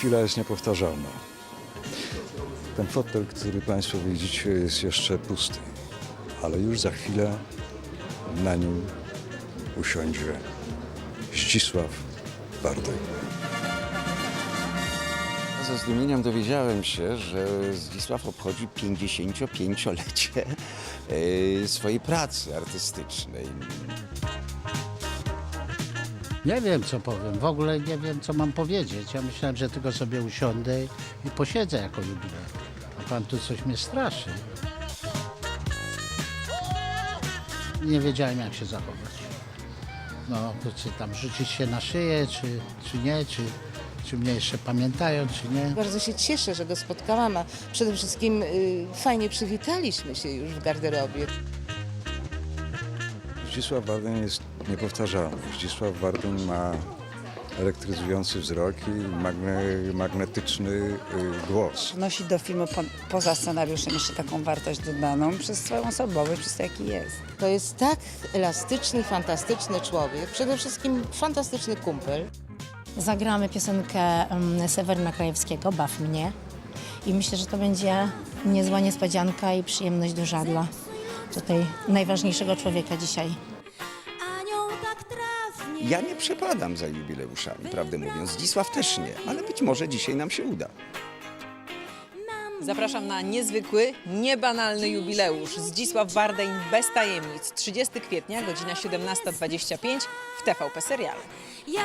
chwila jest niepowtarzalna. Ten fotel, który Państwo widzicie, jest jeszcze pusty, ale już za chwilę na nim usiądzie Ścisław Bardej. Ze zdumieniem dowiedziałem się, że Zdzisław obchodzi 55-lecie e, swojej pracy artystycznej. Nie wiem, co powiem. W ogóle nie wiem, co mam powiedzieć. Ja myślałem, że tylko sobie usiądę i posiedzę jako jubilej. A pan tu coś mnie straszy. Nie wiedziałem, jak się zachować. No, czy tam rzucić się na szyję, czy, czy nie, czy, czy mnie jeszcze pamiętają, czy nie. Bardzo się cieszę, że go spotkałam, a przede wszystkim y, fajnie przywitaliśmy się już w garderobie. Zdzisław Warden jest niepowtarzalny. Zdzisław Warden ma elektryzujący wzrok i magne, magnetyczny y, głos. wnosi do filmu po, poza scenariuszem jeszcze taką wartość dodaną przez swoją osobowość, przez to jaki jest. To jest tak elastyczny, fantastyczny człowiek, przede wszystkim fantastyczny kumpel. Zagramy piosenkę um, Seweryna Krajewskiego, Baw mnie. I myślę, że to będzie niezła niespodzianka i przyjemność duża dla tutaj najważniejszego człowieka dzisiaj. Tak Ja nie przepadam za jubileuszami, prawdę mówiąc. Zdzisław też nie, ale być może dzisiaj nam się uda. Zapraszam na niezwykły, niebanalny jubileusz. Zdzisław Bardejn bez tajemnic. 30 kwietnia, godzina 17.25 w TVP Seriale. Ja